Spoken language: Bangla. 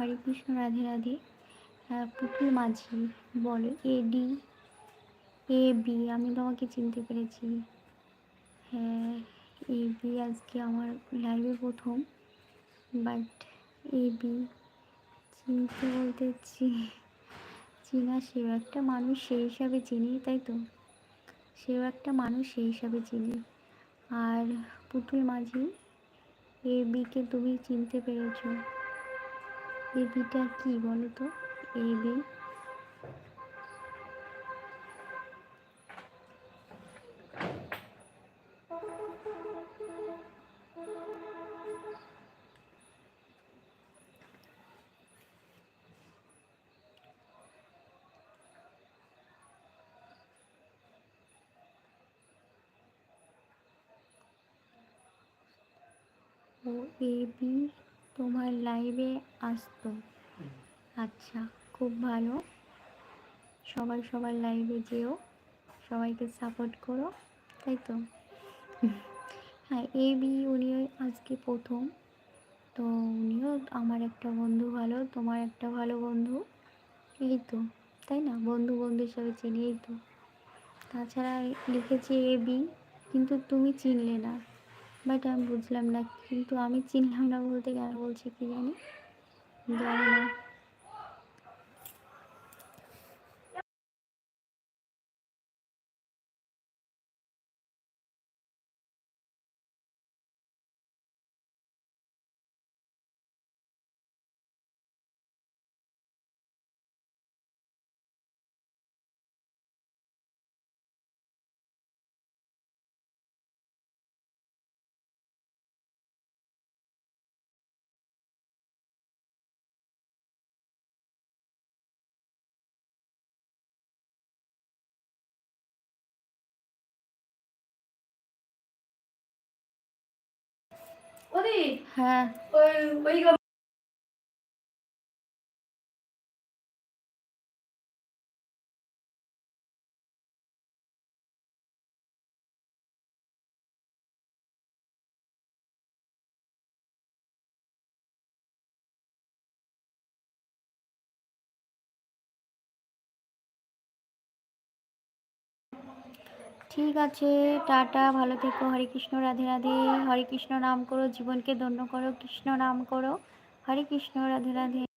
হরে কৃষ্ণ, রাধে রাধে। পুতুল মাঝি বলো, এ ডি, এ বি, আমি তোমাকে চিনতে পেরেছি। হ্যাঁ এ বি আজকে আমার লাইভে প্রথম বাট এ বি চিনতে বলতে চিনা সেও একটা মানুষ সেই হিসাবে চিনি, তাই তো? সেও একটা মানুষ সেই হিসাবে চিনি। আর পুতুল মাঝি, এ বিকে তুমি চিনতে পেরেছ। এ বিটা কি বলো তো A B O A B তোমার লাইভে আসতো। আচ্ছা খুব ভালো। সবাই সবার লাইভে যেও, সবাইকে সাপোর্ট করো, তাই তো? হ্যাঁ এ বি উনি আজকে প্রথম। তো উনিও আমার একটা বন্ধু ভালো, তোমার একটা ভালো বন্ধু। এই তো, তাই না? বন্ধু বন্ধু হিসাবে চিনি, এই তো। তাছাড়া লিখেছি এ বি কিন্তু তুমি চিনলে না। বাট আমি বুঝলাম না, কিন্তু আমি চিনলাম না বলতে কেন বলছে কি জানি। জানি না। হ্যাঁ। ওই ওই ঠিক আছে, টাটা, ভালো থেকো, হরে কৃষ্ণ, রাধে রাধে। হরে কৃষ্ণ, নাম করো, জীবনকে ধন্য করো, কৃষ্ণ, নাম করো। হরে কৃষ্ণ, রাধে রাধে।